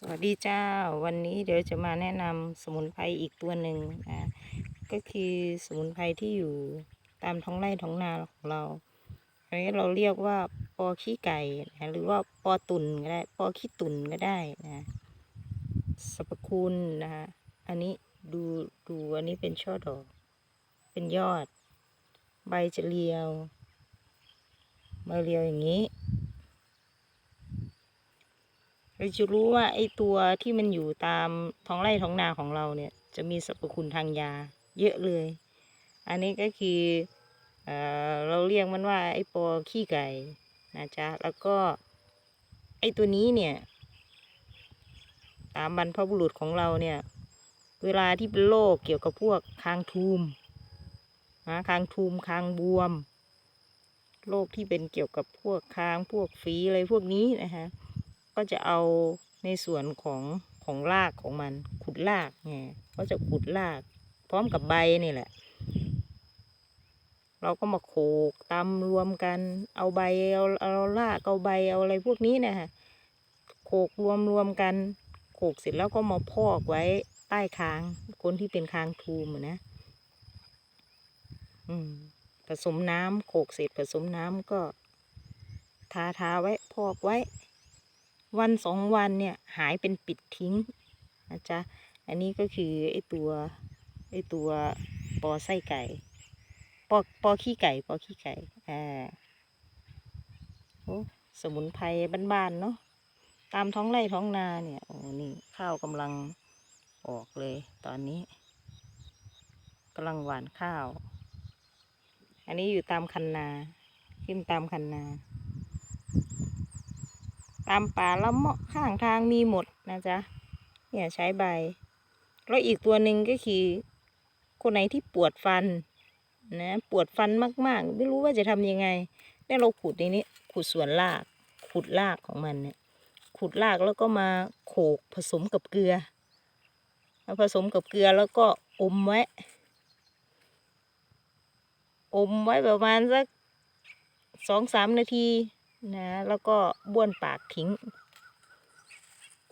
สวัสดีเจ้า วันนี้เดี๋ยวจะมาแนะนำสมุนไพรอีกตัวหนึ่งนะก็คือสมุนไพรที่อยู่ตามท้องไร่ท้องนาของเราอันนี้เราเรียกว่าปอขี้ไก่นะหรือว่าปอตุ่นก็ได้ปอขี้ตุ่นก็ได้นะสรรพคุณนะคะอันนี้ดูดูอันนี้เป็นช่อดอก เป็นยอด ใบจะเรียวใบเรียวอย่างนี้ เราจะรู้ว่าไอ้ตัวที่มันอยู่ตามท้องไร่ท้องนาของเราเนี่ย จะมีสรรพคุณทางยา เยอะเลย อันนี้ก็คือเออเราเรียกมันว่าไอ้ปอขี้ไก่นะจ๊ะ แล้วก็ไอ้ตัวนี้เนี่ย ตามบรรพบุรุษของเราเนี่ย เวลาที่เป็นโรคเกี่ยวกับพวกคางทูมนะคางทูมคางบวมโรคที่เป็นเกี่ยวกับพวกคางพวกฝีอะไรพวกนี้นะคะ ก็จะเอาในส่วนของของรากของมัน ขุดรากไงก็จะขุดราก พร้อมกับใบนี่แหละ เราก็มาโขกตำรวมกัน เอาใบเอาเอารากเอาใบเอาอะไรพวกนี้นะฮะโขกรวมรวมกัน โขกเสร็จแล้วก็มาพอกไว้ใต้คาง คนที่เป็นคางทูมอะนะ อืม ผสมน้ำโขกเสร็จผสมน้ำก็ทาทาไว้ พอกไว้ วันสองวันเนี่ยหายเป็นปิดทิ้งนะจ๊ะอันนี้ก็คือไอตัวไอตัวปอไส้ไก่ปอปอขี้ไก่ปอขี้ไก่อ่าโอ้สมุนไพรบ้านๆเนาะตามท้องไร่ท้องนาเนี่ยโอ้นี่ข้าวกำลังออกเลยตอนนี้กำลังหวานข้าว อันนี้อยู่ตามคันนา ขึ้นตามคันนา ตามป่าละเมาะข้างทางมีหมดนะจ๊ะ เนี่ยใช้ใบ แล้วอีกตัวหนึ่งก็คือ คนไหนที่ปวดฟันนะปวดฟันมาก ๆ ไม่รู้ว่าจะทำยังไงได้เราขุดในนี้ขุดส่วนราก ขุดรากของมันเนี่ย ขุดรากแล้วก็มาโขกผสมกับเกลือผสมกับเกลือแล้วก็อมไว้ อมไว้ประมาณสักสองสามนาที นะ แล้วก็บ้วนปากทิ้ง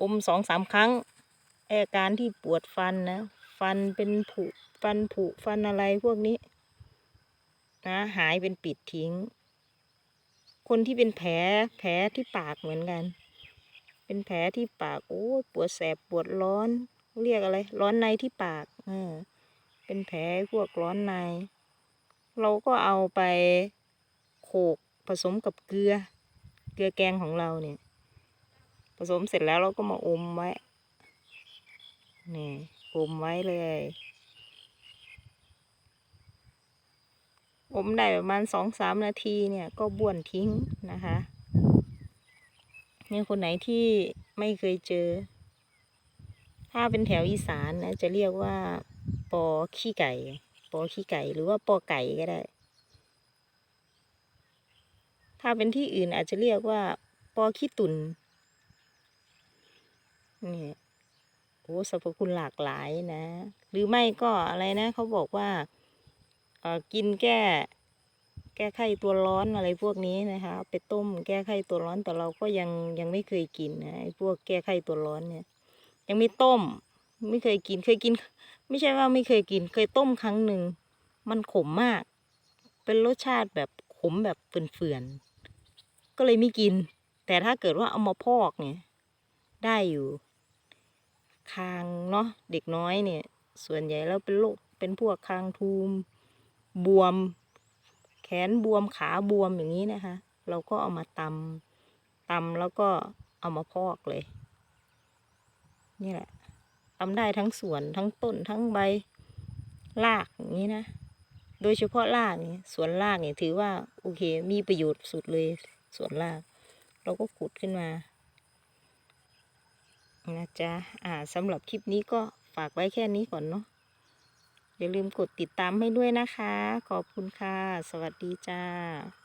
อมสองสามครั้งไออาการที่ปวดฟันนะ ฟันเป็นผุ ฟันผุ ฟันอะไรพวกนี้ นะ หายเป็นปิดทิ้ง คนที่เป็นแผล แผลที่ปากเหมือนกัน เป็นแผลที่ปาก โอ้ปวดแสบปวดร้อน เรียกอะไร ร้อนในที่ปาก เออ เป็นแผลพวกร้อนใน เราก็เอาไปโขกผสมกับเกลือ เกลือแกงของเราเนี่ย ผสมเสร็จแล้วเราก็มาอมไว้นี่อมไว้เลย อมได้ประมาณสองสามนาทีเนี่ยก็บ้วนทิ้งนะคะนี่คนไหนที่ไม่เคยเจอ ถ้าเป็นแถวอีสานนะจะเรียกว่า ปอขี้ไก่ ปอขี้ไก่หรือว่าปอไก่ก็ได้ ถ้าเป็นที่อื่นอาจจะเรียกว่า ปอขี้ตุนนี่โอ้สรรพคุณหลากหลายนะ หรือไม่ก็อะไรนะเขาบอกว่าเออกินแก้ แก้ไข้ตัวร้อนอะไรพวกนี้นะคะเอาไปต้มแก้ไข้ตัวร้อนแต่เราก็ยังยังไม่เคยกินนะไอ้พวกแก้ไข้ตัวร้อนเนี่ย ยังไม่ต้ม ไม่เคยกินเคยกิน ไม่ใช่ว่าไม่เคยกิน เคยต้มครั้งหนึ่งมันขมมาก เป็นรสชาติแบบขมแบบเฟื่อนๆ ก็เลยไม่กิน แต่ถ้าเกิดว่าเอามาพอกเนี่ย ได้อยู่ คางเนาะเด็กน้อยเนี่ย ส่วนใหญ่แล้วเป็นโรคเป็นพวกคางทูม บวม แขนบวมขาบวมอย่างนี้นะคะ เราก็เอามาตำตำแล้วก็เอามาพอกเลย นี่แหละทำได้ทั้งส่วนทั้งต้นทั้งใบรากอย่างนี้นะ โดยเฉพาะรากนี่ส่วนรากเนี่ยถือว่า โอเค มีประโยชน์สุดเลย ส่วนราก เราก็ขุดขึ้นมานะจ๊ะอ่าสำหรับคลิปนี้ก็ฝากไว้แค่นี้ก่อนเนาะอย่าลืมกดติดตามให้ด้วยนะคะ ขอบคุณค่ะ สวัสดีจ้า